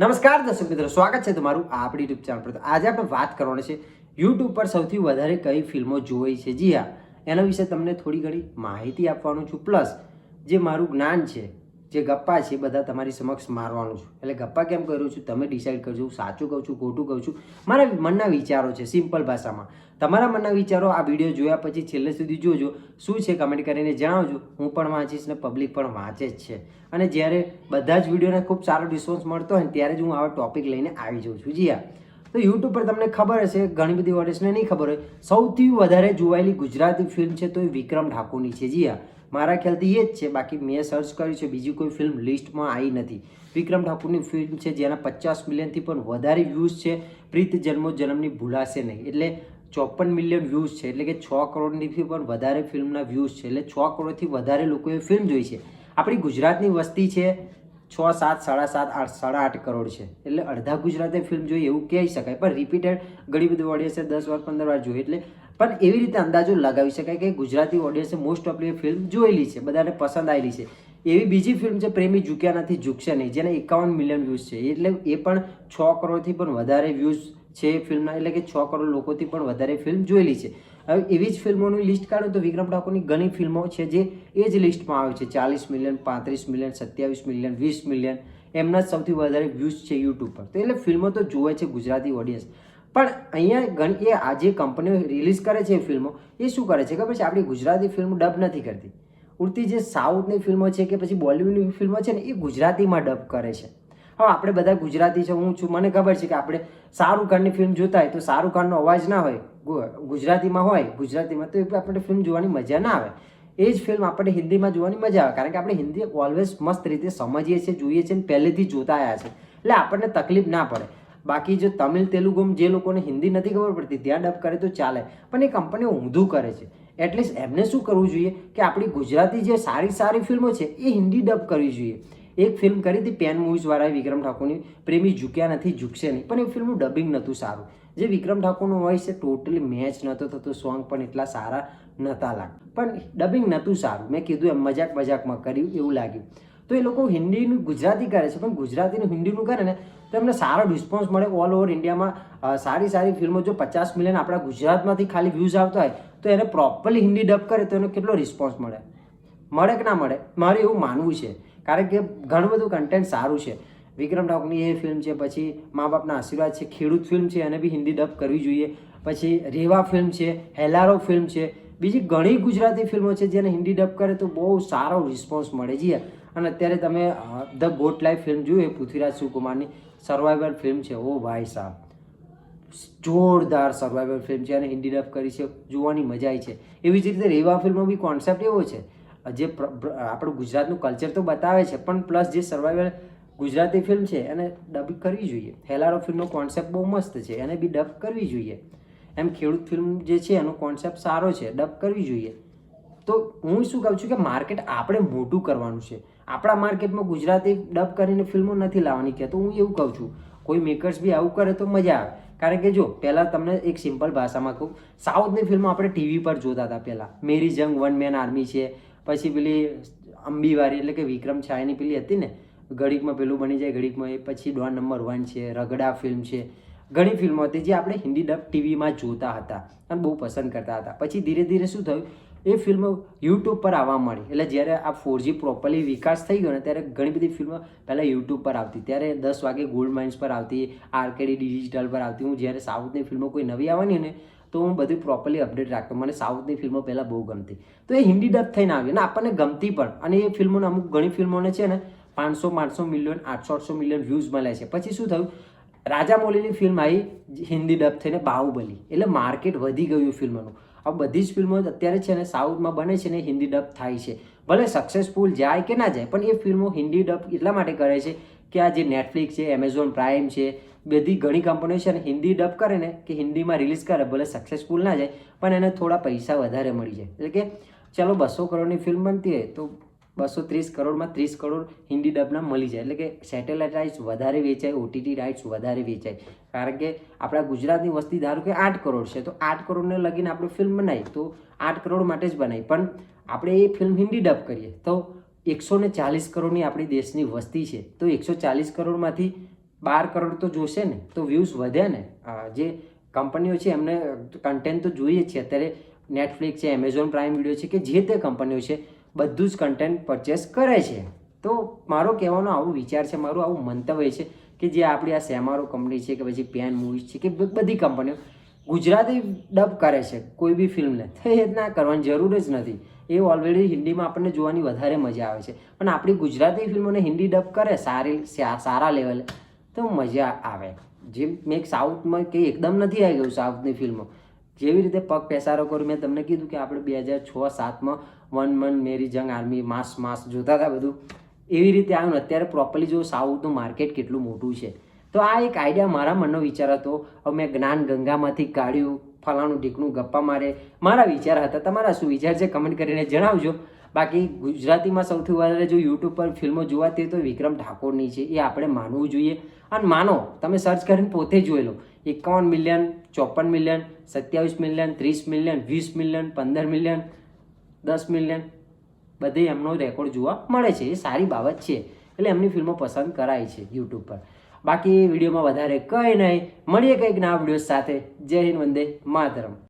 નમસ્કાર દર્શક મિત્રો, સ્વાગત છે તમારું આપણી યુટ્યુબ ચેનલ પર. તો આજે આપણે વાત કરવાની છે યુટ્યુબ પર સૌથી વધારે કઈ ફિલ્મો જોઈ છે? જી હા, એના વિશે તમને થોડી ઘણી માહિતી આપવાનું છું. પ્લસ જે મારું જ્ઞાન છે જે ગપ્પા છે બધા તમારી સમક્ષ મારવાનું છું. એટલે ગપ્પા કેમ કરું છું? તમે ડિસાઈડ કરજો. હું સાચું કહું છું, ખોટું કહું છું. મારા મનના વિચારો છે સિમ્પલ ભાષામાં. તમારા મનના વિચારો આ વીડિયો જોયા પછી છેલ્લે સુધી જોજો. શું છે કમેન્ટ કરીને જણાવજો. હું પણ વાંચીશ ને પબ્લિક પણ વાંચે જ છે. અને જ્યારે બધા જ વિડીયોને ખૂબ સારો રિસ્પોન્સ મળતો હોય ત્યારે જ હું આવા ટોપિક લઈને આવી જાઉં છું. જી હા. તો યુટ્યુબ પર તમને ખબર હશે, ઘણી બધી ઓડિયન્સને નહીં ખબર હોય, સૌથી વધારે જોવાયેલી ગુજરાતી ફિલ્મ છે તો એ વિક્રમ ઠાકોરની છે. જી હા. મારા ખ્યાલથી એ જ છે, બાકી મેં સર્ચ કર્યું છે, બીજી કોઈ ફિલ્મ લિસ્ટમાં આવી નથી. વિક્રમ ઠાકુરની ફિલ્મ છે, જેના પચાસ મિલિયનથી પણ વધારે વ્યૂઝ છે, પ્રીત જન્મો જન્મની ભૂલાશે નહીં. એટલે ચોપન મિલિયન વ્યૂઝ છે, એટલે કે છ કરોડથી પણ વધારે ફિલ્મના વ્યૂઝ છે, એટલે છ કરોડથી વધારે લોકોએ ફિલ્મ જોઈ છે. આપણી ગુજરાતની વસ્તી છે, છ, સાત, સાડા સાત, આઠ, સાડા આઠ કરોડ છે. એટલે અડધા ગુજરાતે ફિલ્મ જોઈ એવું કહી શકાય, પણ રિપીટેડ ઘણી બધી ઓડિયન્સે દસ વાર, પંદર વાર જોઈ. એટલે પણ એવી રીતે અંદાજો લગાવી શકાય કે ગુજરાતી ઓડિયન્સે મોસ્ટ ઓફલી ફિલ્મ જોયેલી છે, બધાને પસંદ આવેલી છે. એવી બીજી ફિલ્મ છે, પ્રેમી ઝૂક્યા નથી ઝૂકશે નહીં, જેને એકાવન મિલિયન વ્યૂઝ છે. એટલે એ પણ છ કરોડથી પણ વધારે વ્યૂઝ છે ફિલ્મના એટલે કે છ કરોડ લોકોથી પણ વધારે ફિલ્મ જોયેલી છે. હવે એવી જ ફિલ્મોનું લિસ્ટ કાઢો તો વિક્રમ ઠાકોરની ઘણી ફિલ્મો છે જે એ જ લિસ્ટમાં આવે છે. ચાલીસ મિલિયન પાંત્રીસ મિલિયન સત્યાવીસ મિલિયન વીસ મિલિયન એમના સૌથી વધારે વ્યૂઝ છે યુટ્યુબ પર. તો એટલે ફિલ્મો તો જોવે છે ગુજરાતી ઓડિયન્સ પણ અહીંયા ઘણી એ આ જે કંપનીઓ રિલીઝ કરે છે એ ફિલ્મો, એ શું કરે છે? ખબર છે? આપણી ગુજરાતી ફિલ્મ ડબ નથી કરતી. ઉડતી જે સાઉથની ફિલ્મો છે કે પછી બોલિવૂડની ફિલ્મો છે ને, એ ગુજરાતીમાં ડબ કરે છે. હવે આપણે બધા ગુજરાતી છે, હું છું. મને ખબર છે કે આપણે શાહરૂખ ખાનની ફિલ્મ જોતા હોય તો શાહરૂખ ખાનનો અવાજ ના હોય. ગુજરાતીમાં હોય. ગુજરાતીમાં તો એ આપણે ફિલ્મ જોવાની મજા ના આવે. એ જ ફિલ્મ આપણે હિન્દીમાં જોવાની મજા આવે. કારણ કે આપણે હિન્દી ઓલવેઝ મસ્ત રીતે સમજીએ છીએ, જોઈએ છીએ ને પહેલેથી જોતા આવ્યા છે એટલે આપણને તકલીફ ના પડે. બાકી જો તમિલ તેલુગુમ જે લોકોને હિન્દી નથી ખબર પડતી, ત્યાં ડબ કરે તો ચાલે. પણ એ કંપનીઓ ઊંધું કરે છે. એટલીસ્ટ એમને શું કરવું જોઈએ કે આપણી ગુજરાતી જે સારી સારી ફિલ્મો છે, એ હિન્દી ડબ કરવી જોઈએ. એક ફિલ્મ કરી હતી પેન મૂવીઝવાળાએ વિક્રમ ઠાકોરની, પ્રેમી ઝૂક્યા નથી, ઝૂકશે નહીં. પણ એ ફિલ્મનું ડબિંગ નહોતું સારું. જે વિક્રમ ઠાકોરનો વોઇસ છે, ટોટલી મેચ નહોતો થતો, સોંગ પણ એટલા સારા નહોતા લાગતા. પણ ડબિંગ નહોતું સારું. મેં કીધું એમ મજાક મજાકમાં કર્યું, એવું લાગ્યું. તો એ લોકો હિન્દીનું ગુજરાતી કરે છે. પણ ગુજરાતીનું હિન્દીનું કરે ને તો એમને સારો રિસ્પોન્સ મળે ઓલ ઓવર ઇન્ડિયામાં સારી સારી ફિલ્મો, જો પચાસ મિલિયન આપણા ગુજરાતમાંથી ખાલી વ્યૂઝ આવતા હોય, તો એને પ્રોપરલી હિન્દી ડબ કરે તો એનો કેટલો રિસ્પોન્સ મળે? મળે કે ના મળે? મારે એવું માનવું છે. કારણ કે ઘણું બધું કન્ટેન્ટ સારું છે. વિક્રમ ડોકની એ ફિલ્મ છે, પછી મા બાપના આશીર્વાદ છે, ખેડૂત ફિલ્મ છે, એને બી હિન્દી ડબ કરવી જોઈએ. પછી રેવા ફિલ્મ છે, હેલારો ફિલ્મ છે. બીજી ઘણી ગુજરાતી ફિલ્મો છે જેને હિન્દી ડબ કરે તો બહુ સારો રિસ્પોન્સ મળે. છે અને અત્યારે તમે ધ ગોટ લાઈફ ફિલ્મ જોયું એ પૃથ્વીરાજ સુકુમારની સર્વાઈવલ ફિલ્મ છે? ઓ ભાઈ સાહેબ જોરદાર સર્વાઈવલ ફિલ્મ છે અને હિન્દી ડબ કરી છે. જોવાની મજા આવી છે. એવી જ રીતે રેવા ફિલ્મનો બી કોન્સેપ્ટ એવો છે. જે આપણું ગુજરાતનું કલ્ચર તો બતાવે છે, પણ પ્લસ જે સર્વાઈવલ ગુજરાતી ફિલ્મ છે, એને ડબ કરવી જોઈએ. હેલારો ફિલ્મનો કોન્સેપ્ટ બહુ મસ્ત છે, એને બી ડબ કરવી જોઈએ. એમ ખેડૂત ફિલ્મ જે છે, એનો કોન્સેપ્ટ સારો છે ડબ કરવી જોઈએ. તો હું શું કહું છું કે માર્કેટ આપણે મોટું કરવાનું છે. આપણા માર્કેટમાં ગુજરાતી ડબ કરીને ફિલ્મો નથી લાવવાની કહેતો હું એવું કહું છું, કોઈ મેકર્સ બી આવું કરે તો મજા આવે. કારણ કે જો, પહેલાં તમને એક સિમ્પલ ભાષામાં કહું, સાઉથની ફિલ્મો આપણે ટીવી પર જોતા હતા પહેલાં. મેરી જંગ વન મેન આર્મી છે, પછી પેલી અંબીવારી એટલે કે વિક્રમ છાયાની પેલી હતી ને, ઘડીકમાં પેલું બની જાય, ઘડીકમાં એ પછી ડોન નંબર વન છે, રગડા ફિલ્મ છે, ઘણી ફિલ્મો હતી જે આપણે હિન્દી ડબ ટીવીમાં જોતા હતા અને બહુ પસંદ કરતા હતા. પછી ધીરે ધીરે શું થયું એ ફિલ્મો યુટ્યુબ પર આવવા મળી એટલે જ્યારે આ ફોરજી પ્રોપરલી વિકાસ થઈ ગયો ને, ત્યારે ઘણી બધી ફિલ્મો પહેલાં યુટ્યુબ પર આવતી. ત્યારે દસ વાગે ગોલ્ડ માઇન્સ પર આવતી આરકેડી ડિજિટલ પર આવતી. હું જ્યારે સાઉથની ફિલ્મો કોઈ નવી આવવાની ને, તો હું બધું પ્રોપરલી અપડેટ રાખતો. મને સાઉથની ફિલ્મો પહેલાં બહુ ગમતી. તો એ હિન્દી ડબ થઈને આવી. અને આપણને ગમતી પણ. અને એ ફિલ્મોને અમુક ઘણી ફિલ્મોને છે ને, પાંચસો પાંચસો મિલિયન આઠસો આઠસો મિલિયન વ્યૂઝ મળે છે. પછી શું થયું? રાજા મૌલીની ફિલ્મ આવી, હિન્દી ડબ થઈને બાહુબલી. એટલે માર્કેટ વધી ગયું ફિલ્મનું. આ બધી જ ફિલ્મો અત્યારે છે ને સાઉથમાં બને છે ને હિન્દી ડબ થાય છે. ભલે સક્સેસફુલ જાય કે ના જાય, પણ એ ફિલ્મો હિન્દી ડબ એટલા માટે કરે છે કે આ જે નેટફ્લિક્સ છે એમેઝોન પ્રાઇમ છે, બધી ઘણી કંપનીઓ છે ને હિન્દી ડબ કરે ને કે હિન્દીમાં રિલીઝ કરે, ભલે સક્સેસફુલ ના જાય, પણ એને થોડા પૈસા વધારે મળી જાય. એટલે કે ચાલો બસો કરોડની ફિલ્મ બનતી હોય તો બસો ત્રીસ કરોડમાં ત્રીસ કરોડ હિન્દી ડબના મળી જાય. એટલે કે સેટેલાઇટ રાઇટ્સ વધારે વેચાય ઓટીટી રાઇટ્સ વધારે વેચાય. કારણ કે આપણા ગુજરાતની વસ્તી ધારો કે આઠ કરોડ છે, તો આઠ કરોડને લગીને આપણે ફિલ્મ બનાવી તો આઠ કરોડ માટે જ બનાવી પણ આપણે એ ફિલ્મ હિન્દી ડબ કરીએ, તો એકસો ને ચાલીસ કરોડની આપણી દેશની વસ્તી છે. તો એકસો ચાલીસ કરોડમાંથી બાર કરોડ તો જોશે ને, તો વ્યૂઝ વધ્યા ને. જે કંપનીઓ છે, એમને કન્ટેન્ટ તો જોઈએ છે. અત્યારે નેટફ્લિક્સ છે એમેઝોન પ્રાઇમ વીડિયો છે કે જે તે કંપનીઓ છે બધું જ કન્ટેન્ટ પરચેસ કરે છે. તો મારો કહેવાનો આવો વિચાર છે, મારું આવું મંતવ્ય છે કે જે આપણી આ સેમારો કંપની છે કે પછી પેન મૂવીઝ છે કે બધી કંપનીઓ ગુજરાતી ડબ કરે છે, કોઈ બી ફિલ્મને તો એ ના કરવાની જરૂર જ નથી. એ ઓલરેડી હિન્દીમાં આપણને જોવાની વધારે મજા આવે છે. પણ આપણી ગુજરાતી ફિલ્મોને હિન્દી ડબ કરે સારી સારા લેવલે તો મજા આવે. જેમ મેં સાઉથમાં કંઈ એકદમ નથી આવી ગયું સાઉથની ફિલ્મો. જેવી રીતે પગ પેસારો કરું, મેં તમને કીધું કે આપણે બે હજાર છ સાતમાં વન મન મેરી જંગ આર્મી, માસ માસ જોતા હતા બધું. એવી રીતે આવ્યું અત્યારે પ્રોપરલી જો સાઉથનું માર્કેટ કેટલું મોટું છે. તો આ એક આઈડિયા મારા મનનો વિચાર હતો. હવે મેં જ્ઞાન ગંગામાંથી કાઢ્યું, ફલાણું ઢીકણું ગપ્પા મારે. મારા વિચાર હતા. તમારા શું વિચાર છે? કમેન્ટ કરીને જણાવજો. બાકી ગુજરાતીમાં સૌથી વધારે જો યુટ્યુબ પર ફિલ્મો જોવાતી હોય તો વિક્રમ ઠાકોરની છે, એ આપણે માનવું જોઈએ. અને માનો, તમે સર્ચ કરીને પોતે જોઈ લો. એકાવન મિલિયન ચોપન મિલિયન સત્યાવીસ મિલિયન ત્રીસ મિલિયન વીસ મિલિયન પંદર મિલિયન દસ મિલિયન બધે એમનો રેકોર્ડ જોવા મળે છે. એ સારી બાબત છે. એટલે એમની ફિલ્મો પસંદ કરાય છે યુટ્યુબ પર. બાકી વિડીયોમાં વધારે કંઈ નહીં. મળીએ કંઈક ના વીડિયો સાથે. જય હિન્દ, વંદે માતરમ.